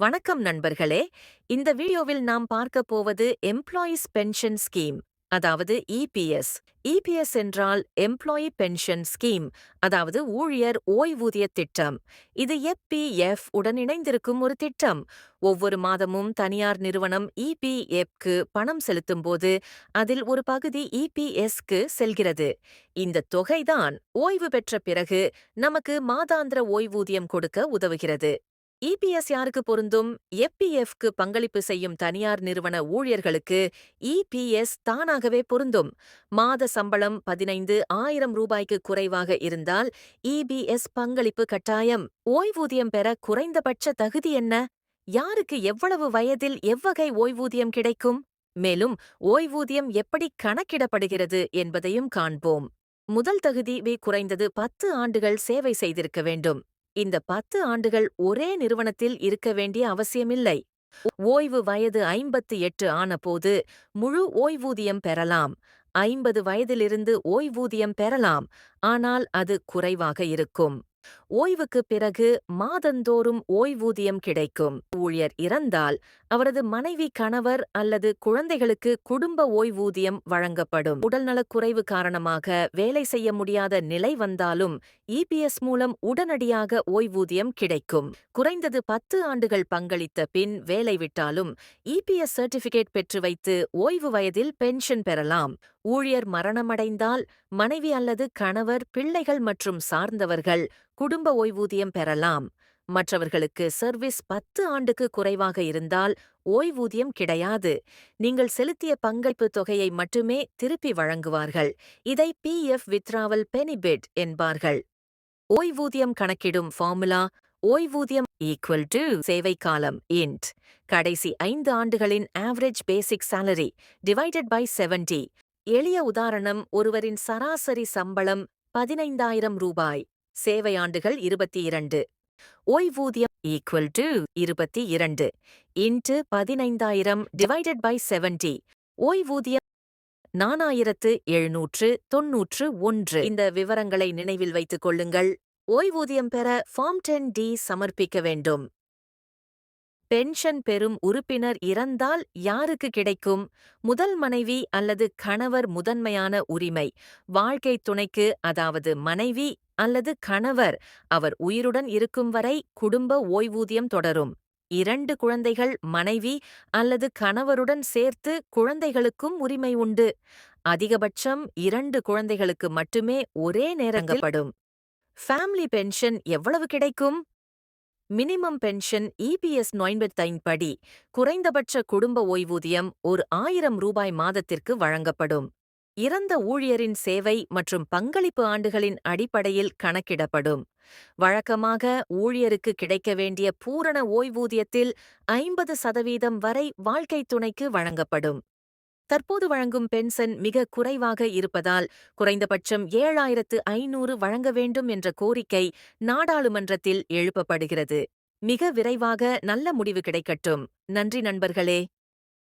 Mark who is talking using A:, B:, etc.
A: வணக்கம் நண்பர்களே. இந்த வீடியோவில் நாம் பார்க்க போவது எம்ப்ளாயீஸ் பென்ஷன் ஸ்கீம் அதாவது இபிஎஸ் இபிஎஸ் என்றால் எம்ப்ளாயி பென்ஷன் ஸ்கீம் அதாவது ஊழியர் ஓய்வூதிய திட்டம். இது எப்பிஎஃப் உடன் இணைந்திருக்கும் ஒரு திட்டம். ஒவ்வொரு மாதமும் தனியார் நிறுவனம் இபிஎஃப்க்கு பணம் செலுத்தும் போது அதில் ஒரு பகுதி இபிஎஸ்க்கு செல்கிறது. இந்த தொகைதான் ஓய்வு பெற்ற பிறகு நமக்கு மாதாந்திர ஓய்வூதியம் கொடுக்க உதவுகிறது. இபிஎஸ் யாருக்கு பொருந்தும்? எப்பிஎஃப்க்கு பங்களிப்பு செய்யும் தனியார் நிறுவன ஊழியர்களுக்கு இபிஎஸ் தானாகவே பொருந்தும். மாத சம்பளம் பதினைந்து ஆயிரம் ரூபாய்க்கு குறைவாக இருந்தால் இபிஎஸ் பங்களிப்பு கட்டாயம். ஓய்வூதியம் பெற குறைந்தபட்ச தகுதி என்ன? யாருக்கு எவ்வளவு வயதில் எவ்வகை ஓய்வூதியம் கிடைக்கும்? மேலும் ஓய்வூதியம் எப்படி கணக்கிடப்படுகிறது என்பதையும் காண்போம். முதல் தகுதி வி குறைந்தது பத்து ஆண்டுகள் சேவை செய்திருக்க வேண்டும். இந்த பத்து ஆண்டுகள் ஒரே நிறுவனத்தில் இருக்க வேண்டிய அவசியமில்லை. ஓய்வு வயது ஐம்பத்து எட்டு ஆனபோது முழு ஓய்வூதியம் பெறலாம். ஐம்பது வயதிலிருந்து ஓய்வூதியம் பெறலாம். ஆனால் அது குறைவாக இருக்கும். ஓய்வுக்கு பிறகு மாதந்தோறும் ஓய்வூதியம் கிடைக்கும். ஊழியர் இறந்தால் அவரது மனைவி கணவர் அல்லது குழந்தைகளுக்கு குடும்ப ஓய்வூதியம் வழங்கப்படும். உடல்நலக்குறைவு காரணமாக வேலை செய்ய முடியாத நிலை வந்தாலும் இபிஎஸ் மூலம் உடனடியாக ஓய்வூதியம் கிடைக்கும். குறைந்தது பத்து ஆண்டுகள் பங்களித்த பின் வேலை விட்டாலும் இபிஎஸ் சர்டிபிகேட் பெற்று வைத்து ஓய்வு வயதில் பென்ஷன் பெறலாம். ஊழியர் மரணமடைந்தால் மனைவி அல்லது கணவர் பிள்ளைகள் மற்றும் சார்ந்தவர்கள் குடும்ப ஓய்வூதியம் பெறலாம். மற்றவர்களுக்கு சர்வீஸ் பத்து ஆண்டுக்கு குறைவாக இருந்தால் ஓய்வூதியம் கிடையாது. நீங்கள் செலுத்திய பங்களிப்பு தொகையை மட்டுமே திருப்பி வழங்குவார்கள். இதை பி எஃப் வித்ராவல் பெனிபிட் என்பார்கள். ஓய்வூதியம் கணக்கிடும் ஃபார்முலா ஓய்வூதியம் ஈக்குவல் டு சேவை காலம் இன்ட் கடைசி ஐந்து ஆண்டுகளின் average basic salary divided by seventy எளிய உதாரணம் ஒருவரின் சராசரி சம்பளம் பதினைந்தாயிரம் ரூபாய். சேவையாண்டுகள் இருபத்தி இரண்டு ஓய்வூதியம் ஈக்குவல் டு இருபத்தி இரண்டு இன்ட்டு பதினைந்தாயிரம் டிவைடட் பை செவன்டி ஓய்வூதியம் நானாயிரத்து எழுநூற்று தொன்னூற்று ஒன்று. இந்த விவரங்களை நினைவில் வைத்துக் கொள்ளுங்கள். ஓய்வூதியம் பெற ஃபார்ம் டென் டி சமர்ப்பிக்க வேண்டும். பென்ஷன் பெறும் உறுப்பினர் இறந்தால் யாருக்கு கிடைக்கும்? முதல் மனைவி அல்லது கணவர் முதன்மையான உரிமை? வாழ்க்கை துணைக்கு அதாவது மனைவி அல்லது கணவர் அவர் உயிருடன் இருக்கும் வரை குடும்ப ஓய்வூதியம் தொடரும். இரண்டு குழந்தைகள் மனைவி அல்லது கணவருடன் சேர்த்து குழந்தைகளுக்கும் உரிமை உண்டு. அதிகபட்சம் இரண்டு குழந்தைகளுக்கு மட்டுமே ஒரே நேரங்கப்படும் ஃபேமிலி பென்ஷன் எவ்வளவு கிடைக்கும்? மினிமம் பென்ஷன் இபிஎஸ் நொயன்பத்தைன் படி குறைந்தபட்ச குடும்ப ஓய்வூதியம் ஒரு ஆயிரம் ரூபாய் மாதத்திற்கு வழங்கப்படும். இறந்த ஊழியரின் சேவை மற்றும் பங்களிப்பு ஆண்டுகளின் அடிப்படையில் கணக்கிடப்படும். வழக்கமாக ஊழியருக்கு கிடைக்க வேண்டிய பூரண ஓய்வூதியத்தில் ஐம்பது சதவீதம் வரை வாழ்க்கைத் துணைக்கு வழங்கப்படும். தற்போது வழங்கும் பென்ஷன் மிக குறைவாக இருப்பதால் குறைந்தபட்சம் ஏழாயிரத்து ஐநூறு வழங்க வேண்டும் என்ற கோரிக்கை நாடாளுமன்றத்தில் எழுப்பப்படுகிறது. மிக விரைவாக நல்ல முடிவு கிடைக்கட்டும். நன்றி நண்பர்களே.